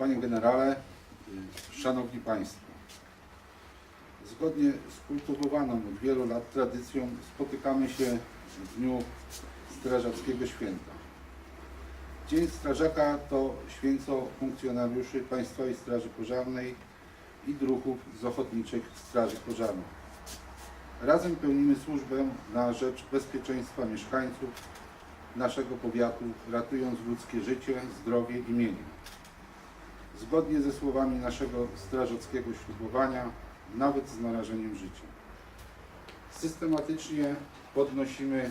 Panie Generale, y, Szanowni Państwo, zgodnie z kultywowaną od wielu lat tradycją spotykamy się w dniu Strażackiego Święta. Dzień Strażaka to święco funkcjonariuszy Państwowej Straży Pożarnej i druhów z Ochotniczych Straży Pożarnych. Razem pełnimy służbę na rzecz bezpieczeństwa mieszkańców naszego powiatu, ratując ludzkie życie, zdrowie i mienie. Zgodnie ze słowami naszego strażackiego ślubowania, nawet z narażeniem życia. Systematycznie podnosimy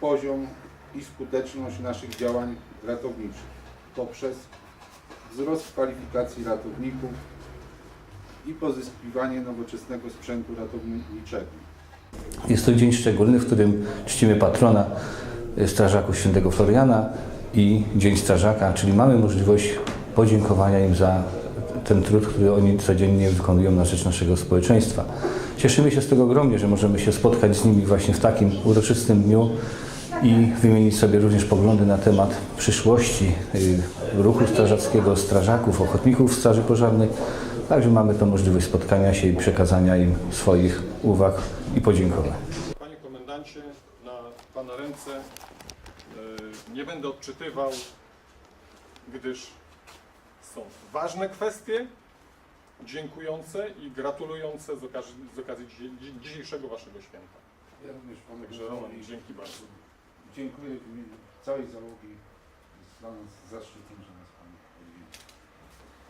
poziom i skuteczność naszych działań ratowniczych poprzez wzrost kwalifikacji ratowników i pozyskiwanie nowoczesnego sprzętu ratowniczego. Jest to dzień szczególny, w którym czcimy patrona y, strażaków świętego Floriana i Dzień Strażaka, czyli mamy możliwość podziękowania im za ten trud, który oni codziennie wykonują na rzecz naszego społeczeństwa. Cieszymy się z tego ogromnie, że możemy się spotkać z nimi właśnie w takim uroczystym dniu i wymienić sobie również poglądy na temat przyszłości y, ruchu strażackiego, strażaków, ochotników Straży Pożarnej. Także mamy tą możliwość spotkania się i przekazania im swoich uwag i podziękowań. Panie komendancie, na Pana ręce e, nie będę odczytywał, gdyż są ważne kwestie, dziękujące i gratulujące z okazji, z okazji dzi- dzi- dzisiejszego Waszego święta. Ja również Panu Także Roman, dzięki bardzo. dziękuję w imieniu całej załogi. Jest dla nas zaszczytem, że nas Pan odwiedził.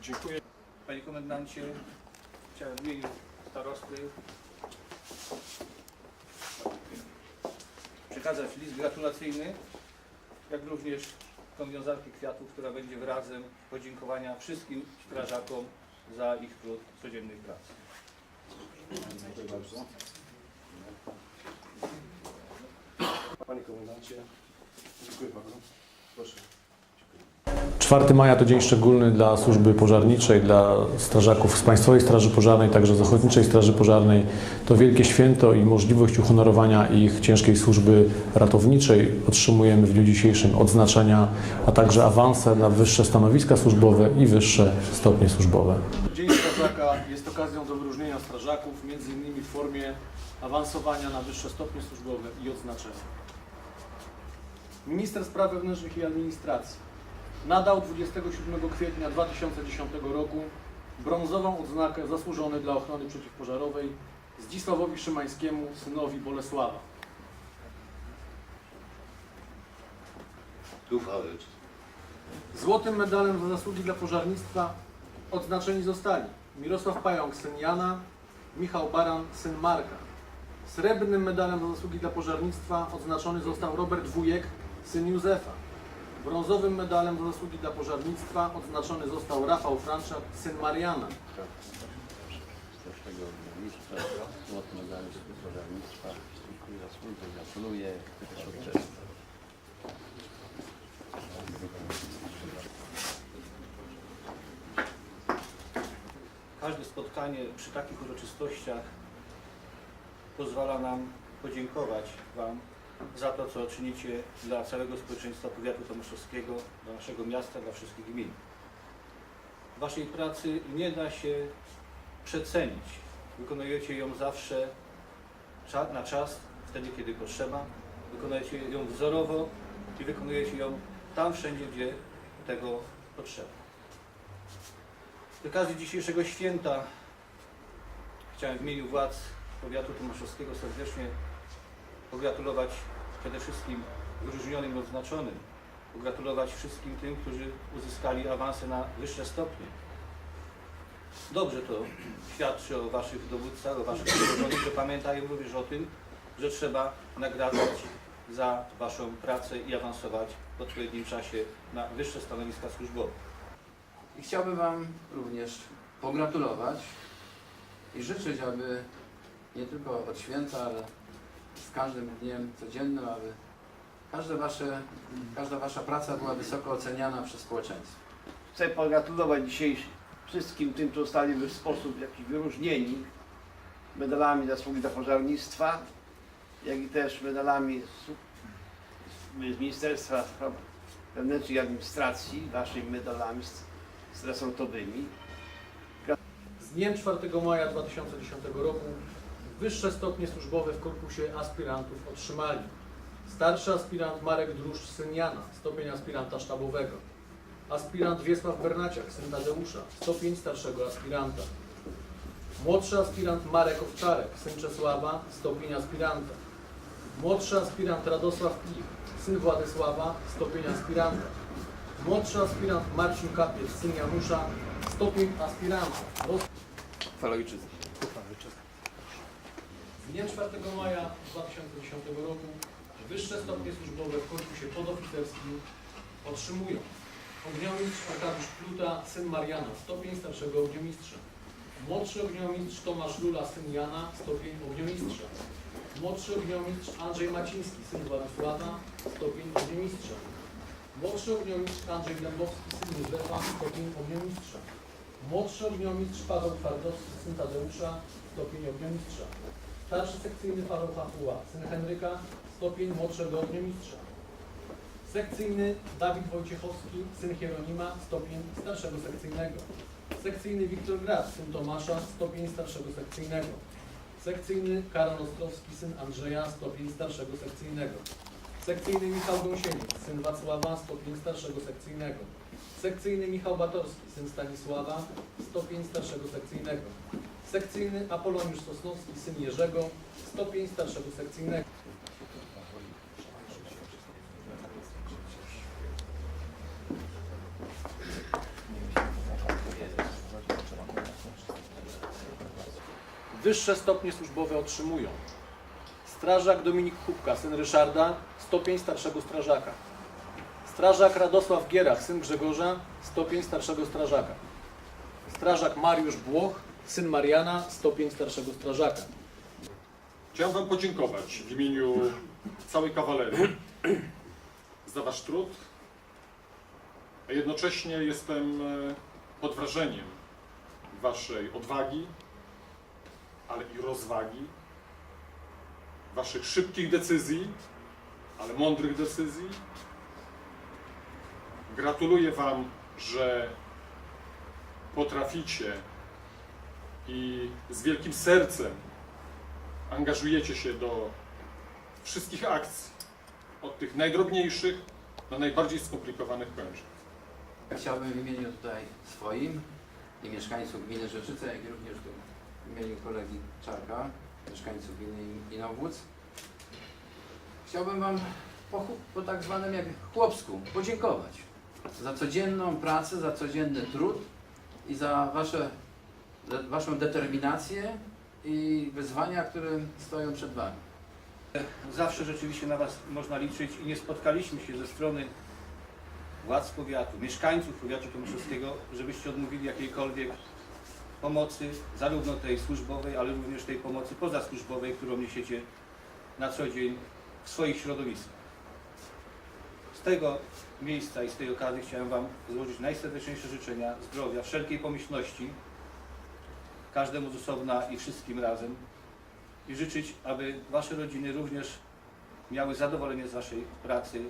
Dziękuję. Panie komendancie, chciałem w imieniu starosty przekazać list gratulacyjny, jak również tą wiązankę kwiatów, która będzie wyrazem podziękowania wszystkim strażakom za ich trud codziennej pracy. Dziękuję bardzo. Panie komendancie, dziękuję bardzo. Proszę. 4 maja to dzień szczególny dla służby pożarniczej, dla strażaków z Państwowej Straży Pożarnej, także z Ochotniczej Straży Pożarnej. To wielkie święto i możliwość uhonorowania ich ciężkiej służby ratowniczej. Otrzymujemy w dniu dzisiejszym odznaczenia, a także awanse na wyższe stanowiska służbowe i wyższe stopnie służbowe. Dzień Strażaka jest okazją do wyróżnienia strażaków, m.in. w formie awansowania na wyższe stopnie służbowe i odznaczenia. Minister Spraw Wewnętrznych i Administracji nadał 27 kwietnia 2010 roku brązową odznakę zasłużony dla ochrony przeciwpożarowej Zdzisławowi Szymańskiemu, synowi Bolesława. Złotym medalem za zasługi dla pożarnictwa odznaczeni zostali Mirosław Pająk, syn Jana, Michał Baran, syn Marka. Srebrnym medalem za zasługi dla pożarnictwa odznaczony został Robert Wujek, syn Józefa. Brązowym medalem za zasługi dla pożarnictwa odznaczony został Rafał Franczak, syn Mariana. Starszego Burmistrza, złoty medal pożarnictwa. Dziękuję za służbę, gratuluję. Każde spotkanie przy takich uroczystościach pozwala nam podziękować Wam za to, co czynicie dla całego społeczeństwa powiatu tomaszowskiego, dla naszego miasta, dla wszystkich gmin. Waszej pracy nie da się przecenić. Wykonujecie ją zawsze na czas, wtedy kiedy potrzeba. Wykonujecie ją wzorowo i wykonujecie ją tam wszędzie, gdzie tego potrzeba. Z okazji dzisiejszego święta chciałem w imieniu władz powiatu tomaszowskiego serdecznie pogratulować przede wszystkim wyróżnionym odznaczonym, pogratulować wszystkim tym, którzy uzyskali awanse na wyższe stopnie. Dobrze to świadczy o Waszych dowódcach, o Waszych przełożonych, że pamiętają również o tym, że trzeba nagradzać za Waszą pracę i awansować w odpowiednim czasie na wyższe stanowiska służbowe. I chciałbym Wam również pogratulować i życzyć, aby nie tylko od święta, ale z każdym dniem codziennym, aby każde wasze, każda Wasza praca była wysoko oceniana przez społeczeństwo. Chcę pogratulować dzisiaj wszystkim tym, którzy zostali w sposób jakiś wyróżnieni medalami zasługi dla pożarnictwa, jak i też medalami z, z Ministerstwa Spraw Wewnętrznych i Administracji, waszymi medalami, resortowymi. Z dniem 4 maja 2010 roku wyższe stopnie służbowe w korpusie aspirantów otrzymali. Starszy aspirant Marek Druszcz, syn Jana, stopień aspiranta sztabowego, aspirant Wiesław Bernaciak, syn Tadeusza, stopień starszego aspiranta, młodszy aspirant Marek Owczarek, syn Czesława, stopień aspiranta, młodszy aspirant Radosław Klich, syn Władysława, stopień aspiranta, młodszy aspirant Marcin Kapiec, syn Janusza, stopień aspiranta. Roz... dniem 4 maja 2010 roku wyższe stopnie służbowe w korpusie podoficerskim otrzymują ogniomistrz Arkadiusz Pluta, syn Mariana, stopień starszego ogniomistrza. Młodszy ogniomistrz Tomasz Lula, syn Jana, stopień ogniomistrza. Młodszy ogniomistrz Andrzej Maciński, syn Władysława, stopień ogniomistrza. Młodszy ogniomistrz Andrzej Dębowski, syn Józefa, stopień ogniomistrza. Młodszy ogniomistrz Paweł Twardowski, syn Tadeusza, stopień ogniomistrza. Starszy sekcyjny Paweł Hachuła, syn Henryka, stopień młodszego ogniomistrza. Sekcyjny Dawid Wojciechowski, syn Hieronima, stopień starszego sekcyjnego. Sekcyjny Wiktor Graf, syn Tomasza, stopień starszego sekcyjnego. Sekcyjny Karol Ostrowski, syn Andrzeja, stopień starszego sekcyjnego. Sekcyjny Michał Gąsieniec, syn Wacława, stopień starszego sekcyjnego. Sekcyjny Michał Batorski, syn Stanisława, stopień starszego sekcyjnego. Sekcyjny Apoloniusz Sosnowski, syn Jerzego, stopień starszego sekcyjnego. Wyższe stopnie służbowe otrzymują strażak Dominik Kubka, syn Ryszarda, stopień starszego strażaka. Strażak Radosław Gierach, syn Grzegorza, stopień starszego strażaka. Strażak Mariusz Błoch, syn Mariana, stopień starszego strażaka. Chciałem Wam podziękować w imieniu całej kawalerii za Wasz trud, a jednocześnie jestem e, pod wrażeniem Waszej odwagi, ale i rozwagi, Waszych szybkich decyzji, ale mądrych decyzji. Gratuluję Wam, że potraficie i z wielkim sercem angażujecie się do wszystkich akcji, od tych najdrobniejszych do najbardziej skomplikowanych kończyn. Chciałbym w imieniu tutaj swoim i mieszkańców gminy Rzeczyce, jak i również w imieniu kolegi Czarka, mieszkańców gminy Inowłódz, chciałbym Wam po, po tak zwanym jak chłopsku podziękować za codzienną pracę, za codzienny trud i za wasze, Waszą determinację i wyzwania, które stoją przed Wami. Zawsze rzeczywiście na Was można liczyć i nie spotkaliśmy się ze strony władz powiatu, mieszkańców powiatu tomaszowskiego, żebyście odmówili jakiejkolwiek pomocy, zarówno tej służbowej, ale również tej pomocy pozasłużbowej, którą niesiecie na co dzień w swoich środowiskach. Z tego miejsca i z tej okazji chciałem Wam złożyć najserdeczniejsze życzenia zdrowia, wszelkiej pomyślności, każdemu z osobna i wszystkim razem i życzyć, aby Wasze rodziny również miały zadowolenie z Waszej pracy.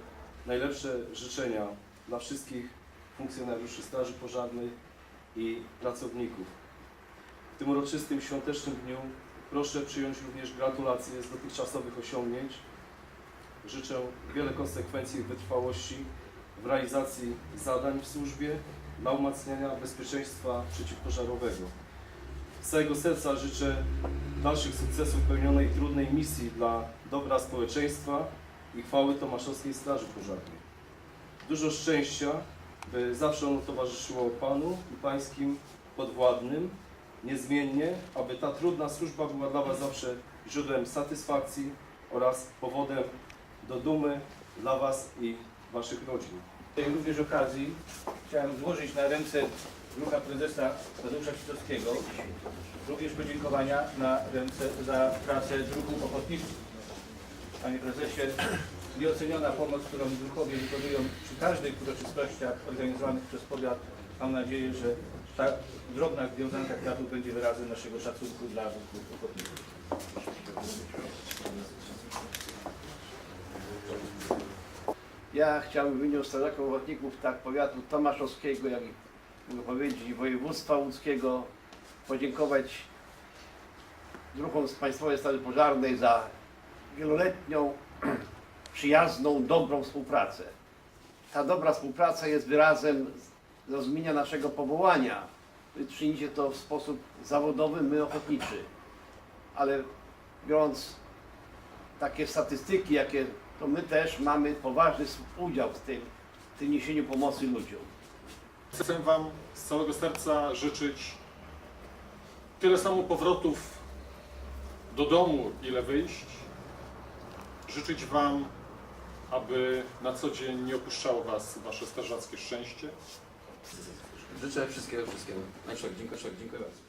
najlepsze życzenia dla wszystkich funkcjonariuszy Straży Pożarnej i pracowników. W tym uroczystym świątecznym dniu proszę przyjąć również gratulacje z dotychczasowych osiągnięć. Życzę wiele konsekwencji i wytrwałości w realizacji zadań w służbie dla umacniania bezpieczeństwa przeciwpożarowego. Z całego serca życzę dalszych sukcesów pełnionej trudnej misji dla dobra społeczeństwa i chwały Tomaszowskiej Straży Pożarnej. Dużo szczęścia, by zawsze ono towarzyszyło Panu i Pańskim podwładnym, niezmiennie, aby ta trudna służba była dla Was zawsze źródłem satysfakcji oraz powodem do dumy dla Was i Waszych rodzin. W tej również okazji chciałem złożyć na ręce druga prezesa Tadeusza Kitowskiego również podziękowania na ręce za pracę druku ochotników. Panie prezesie, nieoceniona pomoc, którą drukowie wykonują przy każdych uroczystościach organizowanych przez powiat. Mam nadzieję, że ta drobna wiązanka kwiatów będzie wyrazem naszego szacunku dla druków ochotników. Ja chciałbym w imieniu Strażaków Ochotników tak powiatu tomaszowskiego, jak i mogę powiedzieć, województwa łódzkiego, podziękować druhom z Państwowej Straży Pożarnej za wieloletnią, przyjazną, dobrą współpracę. Ta dobra współpraca jest wyrazem zrozumienia naszego powołania. Wy czynicie to w sposób zawodowy, my ochotniczy. Ale biorąc takie statystyki, jakie to my też mamy poważny udział w tym, w tym niesieniu pomocy ludziom. Chcę Wam z całego serca życzyć tyle samo powrotów do domu, ile wyjść. Życzyć Wam, aby na co dzień nie opuszczało Was Wasze strażackie szczęście. Życzę wszystkiego, wszystkiego. Najlepszego. Dziękuję, dziękuję bardzo.